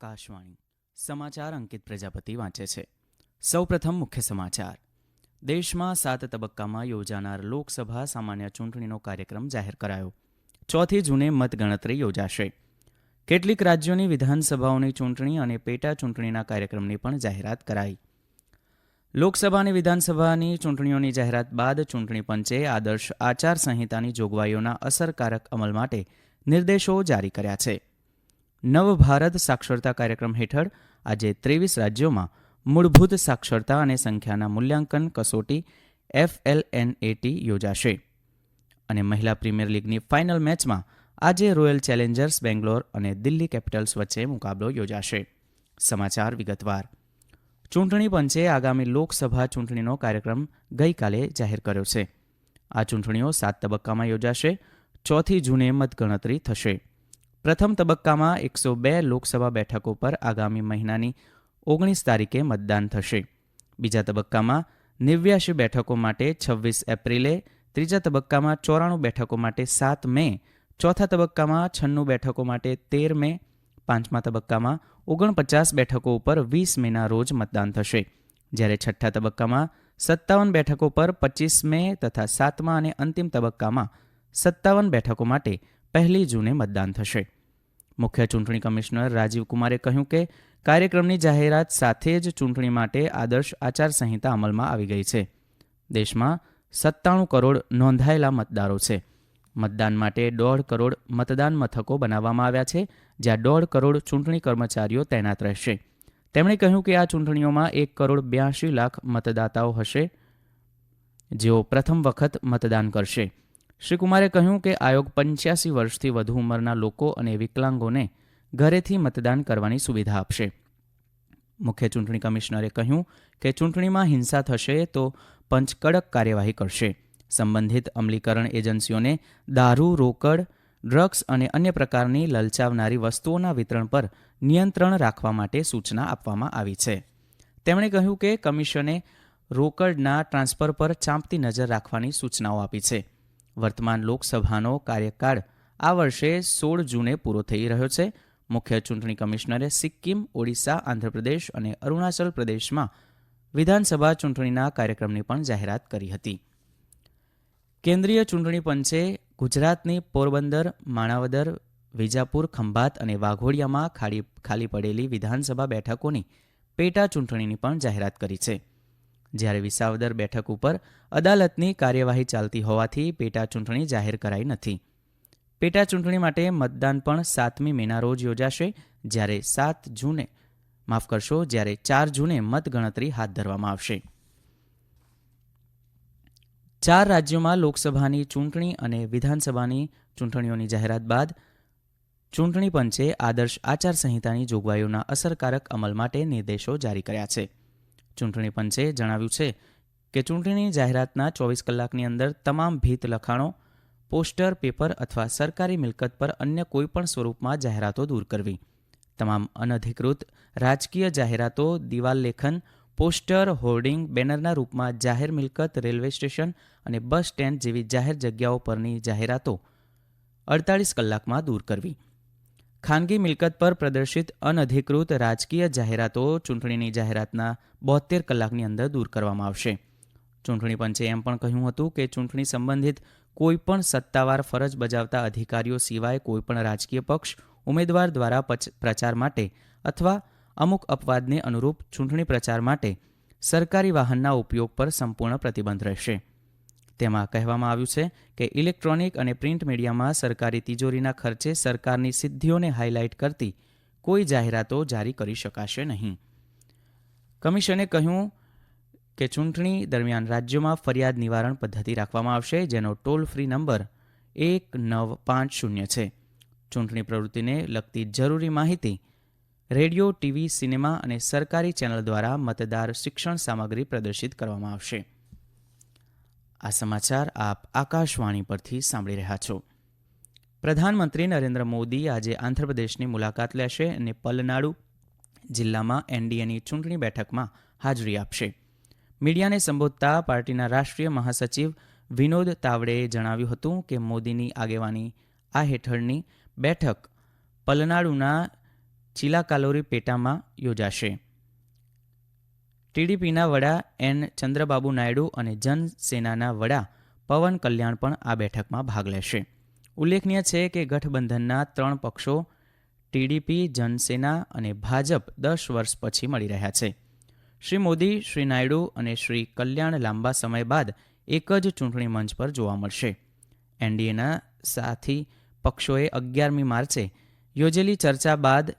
આકાશવાણી. સમાચાર અંકિત પ્રજાપતિ વાંચે છે. સૌપ્રથમ મુખ્ય સમાચાર. દેશમાં સાત તબક્કામાં યોજાનાર લોકસભા સામાન્ય ચૂંટણીનો કાર્યક્રમ જાહેર કરાયો. ચોથી જૂને મતગણતરી યોજાશે. કેટલીક રાજ્યોની વિધાનસભાઓની ચૂંટણી અને પેટા ચૂંટણીના કાર્યક્રમની પણ જાહેરાત કરાઈ. લોકસભા અને વિધાનસભાની ચૂંટણીઓની જાહેરાત બાદ ચૂંટણી પંચે આદર્શ આચારસંહિતાની જોગવાઈઓના અસરકારક અમલ માટે નિર્દેશો જારી કર્યા છે. નવ ભારત સાક્ષરતા કાર્યક્રમ હેઠળ આજે ત્રેવીસ રાજ્યોમાં મૂળભૂત સાક્ષરતા અને સંખ્યાના મૂલ્યાંકન કસોટી એફએલએનએટી યોજાશે. અને મહિલા પ્રીમિયર લીગની ફાઇનલ મેચમાં આજે રોયલ ચેલેન્જર્સ બેંગ્લોર અને દિલ્હી કેપિટલ્સ વચ્ચે મુકાબલો યોજાશે. સમાચાર વિગતવાર. ચૂંટણી પંચે આગામી લોકસભા ચૂંટણીનો કાર્યક્રમ ગઈકાલે જાહેર કર્યો છે. આ ચૂંટણીઓ સાત તબક્કામાં યોજાશે. ચોથી જૂને મતગણતરી થશે. પ્રથમ તબક્કામાં એકસો બે લોકસભા બેઠકો પર આગામી મહિનાની ઓગણીસ તારીખે મતદાન થશે. બીજા તબક્કામાં નેવ્યાશી બેઠકો માટે છવ્વીસ એપ્રિલે, ત્રીજા તબક્કામાં ચોરાણું બેઠકો માટે સાત મે, ચોથા તબક્કામાં છન્નું બેઠકો માટે તેર મે, પાંચમા તબક્કામાં ઓગણપચાસ બેઠકો ઉપર વીસ મેના રોજ મતદાન થશે. જ્યારે છઠ્ઠા તબક્કામાં સત્તાવન બેઠકો પર પચીસ મે તથા સાતમા અને અંતિમ તબક્કામાં સત્તાવન બેઠકો માટે પહેલી જૂને મતદાન થશે. મુખ્ય ચૂંટણી કમિશનર રાજીવ કુમારે કહ્યું કે, કાર્યક્રમની જાહેરાત સાથે જ ચૂંટણી માટે આદર્શ આચારસંહિતા અમલમાં આવી ગઈ છે. દેશમાં સત્તાણું કરોડ નોંધાયેલા મતદારો છે. મતદાન માટે દોઢ કરોડ મતદાન મથકો બનાવવામાં આવ્યા છે, જ્યાં દોઢ કરોડ ચૂંટણી કર્મચારીઓ તૈનાત રહેશે. તેમણે કહ્યું કે આ ચૂંટણીઓમાં એક કરોડ બ્યાસી લાખ મતદાતાઓ હશે, જેઓ પ્રથમ વખત મતદાન કરશે. શ્રી કુમારે કહ્યું કે આયોગ પંચ્યાસી વર્ષથી વધુ ઉંમરના લોકો અને વિકલાંગોને ઘરેથી મતદાન કરવાની સુવિધા આપશે. મુખ્ય ચૂંટણી કમિશનરે કહ્યું કે ચૂંટણીમાં હિંસા થશે તો પંચ કડક કાર્યવાહી કરશે. સંબંધિત અમલીકરણ એજન્સીઓને દારૂ, રોકડ, ડ્રગ્સ અને અન્ય પ્રકારની લલચાવનારી વસ્તુઓના વિતરણ પર નિયંત્રણ રાખવા માટે સૂચના આપવામાં આવી છે. તેમણે કહ્યું કે કમિશને રોકડના ટ્રાન્સફર પર ચાંપતી નજર રાખવાની સૂચનાઓ આપી છે. વર્તમાન લોકસભાનો કાર્યકાળ આ વર્ષે સોળ જૂને પૂરો થઈ રહ્યો છે. મુખ્ય ચૂંટણી કમિશનરે સિક્કિમ, ઓડિશા, આંધ્રપ્રદેશ અને અરુણાચલ પ્રદેશમાં વિધાનસભા ચૂંટણીના કાર્યક્રમની પણ જાહેરાત કરી હતી. કેન્દ્રીય ચૂંટણી પંચે ગુજરાતની પોરબંદર, માણાવદર, વિજાપુર, ખંભાત અને વાઘોડિયામાં ખાલી ખાલી પડેલી વિધાનસભા બેઠકોની પેટા ચૂંટણીની પણ જાહેરાત કરી છે. જ્યારે વિસાવદર બેઠક ઉપર અદાલતની કાર્યવાહી ચાલતી હોવાથી પેટા ચૂંટણી જાહેર કરાઈ નથી. પેટા ચૂંટણી માટે મતદાન પણ સાતમી મેના રોજ યોજાશે. જ્યારે સાત જૂને, માફ કરશો, જ્યારે ચાર જૂને મતગણતરી હાથ ધરવામાં આવશે. ચાર રાજ્યોમાં લોકસભાની ચૂંટણી અને વિધાનસભાની ચૂંટણીઓની જાહેરાત બાદ ચૂંટણી પંચે આદર્શ આચારસંહિતાની જોગવાઈઓના અસરકારક અમલ માટે નિર્દેશો જારી કર્યા છે. ચૂંટણી પંચે જણાવ્યું છે કે ચૂંટણી જાહેરાતના ચોવીસ કલાકની અંદર તમામ ભીત લખાણો, પોસ્ટર, પેપર અથવા સરકારી મિલકત પર અન્ય કોઈપણ સ્વરૂપમાં જાહેરાતો દૂર કરવી. તમામ અનધિકૃત રાજકીય જાહેરાતો, દિવાલ લેખન, પોસ્ટર, હોર્ડિંગ, બેનરના રૂપમાં જાહેર મિલકત, રેલવે સ્ટેશન અને બસ સ્ટેન્ડ જેવી જાહેર જગ્યાઓ પરની જાહેરાતો અડતાળીસ કલાકમાં દૂર કરવી. ખાનગી મિલકત પર પ્રદર્શિત અનધિકૃત રાજકીય જાહેરાતો ચૂંટણીની જાહેરાતના બોતેર કલાકની અંદર દૂર કરવામાં આવશે. ચૂંટણી પંચે એમ પણ કહ્યું હતું કે ચૂંટણી સંબંધિત કોઈપણ સત્તાવાર ફરજ બજાવતા અધિકારીઓ સિવાય કોઈપણ રાજકીય પક્ષ ઉમેદવાર દ્વારા પ્રચાર માટે અથવા અમુક અપવાદને અનુરૂપ ચૂંટણી પ્રચાર માટે સરકારી વાહનના ઉપયોગ પર સંપૂર્ણ પ્રતિબંધ રહેશે. તેમાં કહેવામાં આવ્યું છે કે ઇલેક્ટ્રોનિક અને પ્રિન્ટ મીડિયામાં સરકારી તિજોરીના ખર્ચે સરકારની સિદ્ધિઓને હાઇલાઇટ કરતી કોઈ જાહેરાતો જારી કરી શકાશે નહીં. કમિશને કહ્યું કે ચૂંટણી દરમિયાન રાજ્યોમાં ફરિયાદ નિવારણ પદ્ધતિ રાખવામાં આવશે, જેનો ટોલ ફ્રી નંબર એક નવ પાંચ શૂન્ય છે. ચૂંટણી પ્રવૃત્તિને લગતી જરૂરી માહિતી રેડિયો, ટીવી, સિનેમા અને સરકારી ચેનલ દ્વારા મતદાર શિક્ષણ સામગ્રી પ્રદર્શિત કરવામાં આવશે. આ સમાચાર આપ આકાશવાણી પરથી સાંભળી રહ્યા છો. પ્રધાનમંત્રી નરેન્દ્ર મોદી આજે આંધ્રપ્રદેશની મુલાકાત લેશે અને પલનાડુ જિલ્લામાં એનડીએની ચૂંટણી બેઠકમાં હાજરી આપશે. મીડિયાને સંબોધતા પાર્ટીના રાષ્ટ્રીય મહાસચિવ વિનોદ તાવડેએ જણાવ્યું હતું કે મોદીની આગેવાની આ હેઠળની બેઠક પલનાડુના ચિલાકાલોરી પેટામાં યોજાશે. ટીડીપીના વડા એન ચંદ્રબાબુ નાયડુ અને જનસેનાના વડા પવન કલ્યાણ પણ આ બેઠકમાં ભાગ લેશે. ઉલ્લેખનીય છે કે ગઠબંધનના ત્રણ પક્ષો ટીડીપી, જનસેના અને ભાજપ દસ વર્ષ પછી મળી રહ્યા છે. શ્રી મોદી, શ્રી નાયડુ અને શ્રી કલ્યાણ લાંબા સમય બાદ એક જ ચૂંટણી મંચ પર જોવા મળશે. એનડીએના સાથી પક્ષોએ અગિયારમી માર્ચે યોજેલી ચર્ચા બાદ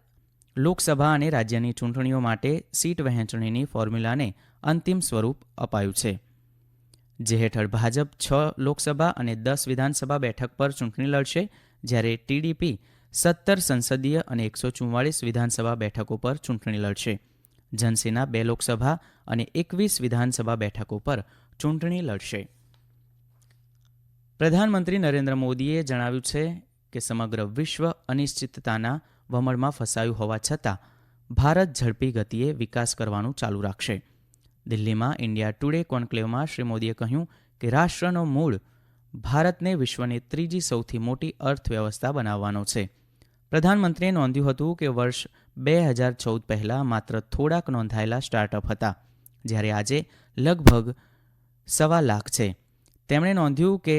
લોકસભા અને રાજ્યની ચૂંટણીઓ માટે સીટ વહેંચણીની ફોર્મ્યુલાને અંતિમ સ્વરૂપ અપાયું છે. જે હેઠળ ભાજપ છ લોકસભા અને દસ વિધાનસભા બેઠક પર ચૂંટણી લડશે, જ્યારે ટીડીપી સત્તર સંસદીય અને એકસો ચુમ્માળીસ વિધાનસભા બેઠકો પર ચૂંટણી લડશે. જનસેના બે લોકસભા અને એકવીસ વિધાનસભા બેઠકો પર ચૂંટણી લડશે. પ્રધાનમંત્રી નરેન્દ્ર મોદીએ જણાવ્યું છે કે સમગ્ર વિશ્વ અનિશ્ચિતતાના વમળમાં ફસાયું હોવા છતાં, ભારત ઝડપી ગતિએ વિકાસ કરવાનું ચાલુ રાખશે. દિલ્હીમાં ઇન્ડિયા ટુડે કોન્ક્લેવમાં શ્રી મોદીએ કહ્યું કે રાષ્ટ્રનો મૂળ ભારતને વિશ્વની ત્રીજી સૌથી મોટી અર્થવ્યવસ્થા બનાવવાનો છે. પ્રધાનમંત્રીએ નોંધ્યું હતું કે વર્ષ બે હજાર ચૌદ પહેલાં માત્ર થોડાક નોંધાયેલા સ્ટાર્ટઅપ હતા, જ્યારે આજે લગભગ સવા લાખ છે. તેમણે નોંધ્યું કે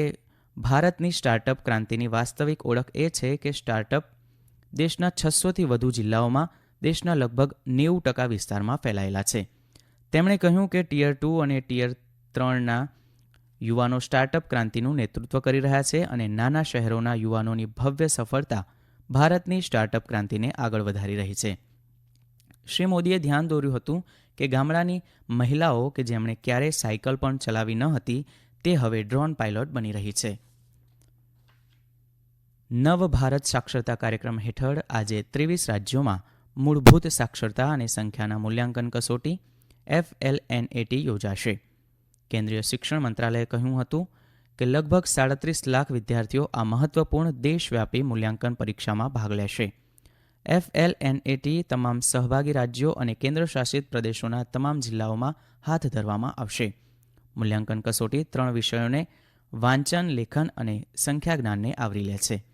ભારતની સ્ટાર્ટઅપ ક્રાંતિની વાસ્તવિક ઓળખ એ છે કે સ્ટાર્ટઅપ દેશના છસોથી વધુ જિલ્લાઓમાં દેશના લગભગ નેવું ટકા વિસ્તારમાં ફેલાયેલા છે. તેમણે કહ્યું કે ટિયર ટુ અને ટિયર ત્રણના યુવાનો સ્ટાર્ટઅપ ક્રાંતિનું નેતૃત્વ કરી રહ્યા છે અને નાના શહેરોના યુવાનોની ભવ્ય સફળતા ભારતની સ્ટાર્ટઅપ ક્રાંતિને આગળ વધારી રહી છે. શ્રી મોદીએ ધ્યાન દોર્યું હતું કે ગામડાની મહિલાઓ કે જેમણે ક્યારેય સાયકલ પણ ચલાવી ન હતી, તે હવે ડ્રોન પાયલોટ બની રહી છે. નવ ભારત સાક્ષરતા કાર્યક્રમ હેઠળ આજે ત્રેવીસ રાજ્યોમાં મૂળભૂત સાક્ષરતા અને સંખ્યાના મૂલ્યાંકન કસોટી એફએલએનએટી યોજાશે. કેન્દ્રીય શિક્ષણ મંત્રાલયે કહ્યું હતું કે લગભગ સાડત્રીસ લાખ વિદ્યાર્થીઓ આ મહત્વપૂર્ણ દેશવ્યાપી મૂલ્યાંકન પરીક્ષામાં ભાગ લેશે. એફએલએનએટી તમામ સહભાગી રાજ્યો અને કેન્દ્રશાસિત પ્રદેશોના તમામ જિલ્લાઓમાં હાથ ધરવામાં આવશે. મૂલ્યાંકન કસોટી ત્રણ વિષયોને વાંચન, લેખન અને સંખ્યા જ્ઞાનને આવરી લે છે.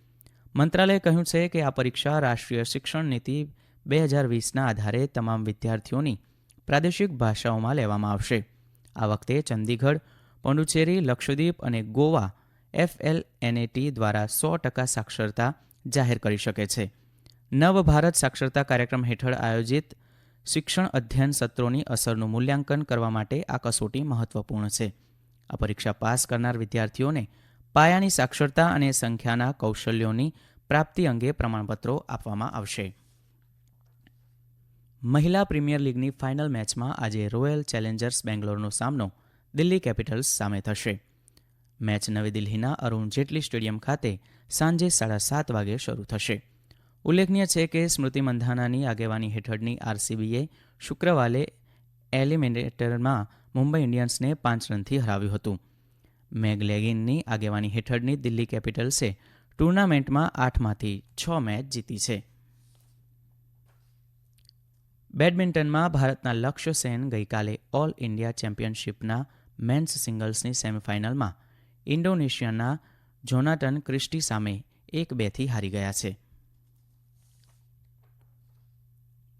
મંત્રાલયે કહ્યું છે કે આ પરીક્ષા રાષ્ટ્રીય શિક્ષણ નીતિ બે હજાર વીસના આધારે તમામ વિદ્યાર્થીઓની પ્રાદેશિક ભાષાઓમાં લેવામાં આવશે. આ વખતે ચંદીગઢ પોંડુચેરી લક્ષદ્વીપ અને ગોવા એફએલએનએટી દ્વારા સો ટકા સાક્ષરતા જાહેર કરી શકે છે. નવ ભારત સાક્ષરતા કાર્યક્રમ હેઠળ આયોજિત શિક્ષણ અધ્યયન સત્રોની અસરનું મૂલ્યાંકન કરવા માટે આ કસોટી મહત્વપૂર્ણ છે. આ પરીક્ષા પાસ કરનાર વિદ્યાર્થીઓને પાયાની સાક્ષરતા અને સંખ્યાના કૌશલ્યોની પ્રાપ્તિ અંગે પ્રમાણપત્રો આપવામાં આવશે. મહિલા પ્રીમિયર લીગની ફાઇનલ મેચમાં આજે રોયલ ચેલેન્જર્સ બેંગ્લોરનો સામનો દિલ્હી કેપિટલ્સ સામે થશે. મેચ નવી દિલ્હીના અરુણ જેટલી સ્ટેડિયમ ખાતે સાંજે સાડા સાત વાગે શરૂ થશે. ઉલ્લેખનીય છે કે સ્મૃતિ મંધાનાની આગેવાની હેઠળની આરસીબીએ શુક્રવારે એલિમિનેટરમાં મુંબઈ ઇન્ડિયન્સને પાંચ રનથી હરાવ્યું હતું. મેગ લેગિનની આગેવાની હેઠળની દિલ્હી કેપિટલ્સે ટુર્નામેન્ટમાં આઠમાંથી છ મેચ જીતી છે. બેડમિન્ટનમાં ભારતના લક્ષ્ય સેન ગઈકાલે ઓલ ઇન્ડિયા ચેમ્પિયનશિપના મેન્સ સિંગલ્સની સેમિફાઇનલમાં ઇન્ડોનેશિયાના જોનાટન ક્રિસ્ટી સામે એક બેથી હારી ગયા છે.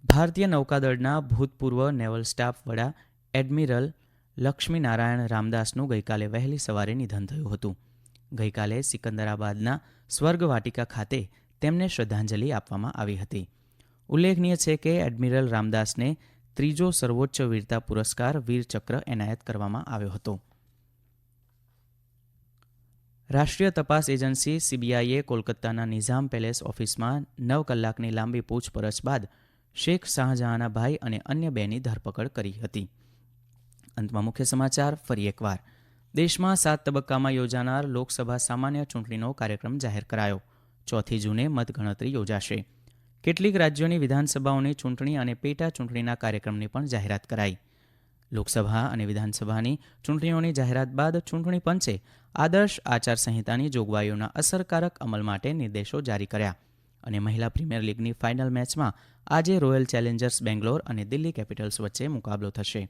ભારતીય નૌકાદળના ભૂતપૂર્વ નેવલ સ્ટાફ વડા એડમિરલ લક્ષ્મીનારાયણ રામદાસનું ગઈકાલે વહેલી સવારે નિધન થયું હતું. ગઈકાલે સિકંદરાબાદના સ્વર્ગ વાટિકા ખાતે તેમને શ્રદ્ધાંજલિ આપવામાં આવી હતી. ઉલ્લેખનીય છે કે એડમિરલ રામદાસને ત્રીજો સર્વોચ્ચ વીરતા પુરસ્કાર વીરચક્ર એનાયત કરવામાં આવ્યો હતો. રાષ્ટ્રીય તપાસ એજન્સી સીબીઆઈએ કોલકાતાના નિઝામ પેલેસ ઓફિસમાં નવ કલાકની લાંબી પૂછપરછ બાદ શેખ શાહજહાંના ભાઈ અને અન્ય બેની ધરપકડ કરી હતી. અંતમાં મુખ્ય સમાચાર, ફરી એકવાર. દેશમાં સાત તબક્કામાં યોજાનાર લોકસભા સામાન્ય ચૂંટણીનો કાર્યક્રમ જાહેર કરાયો. ચોથી જૂને મતગણતરી યોજાશે. કેટલીક રાજ્યોની વિધાનસભાઓની ચૂંટણી અને પેટા ચૂંટણીના કાર્યક્રમની પણ જાહેરાત કરાઈ. લોકસભા અને વિધાનસભાની ચૂંટણીઓની જાહેરાત બાદ ચૂંટણી પંચે આદર્શ આચારસંહિતાની જોગવાઈઓના અસરકારક અમલ માટે નિર્દેશો જારી કર્યા અને મહિલા પ્રીમિયર લીગની ફાઇનલ મેચમાં આજે રોયલ ચેલેન્જર્સ બેંગ્લોર અને દિલ્હી કેપિટલ્સ વચ્ચે મુકાબલો થશે.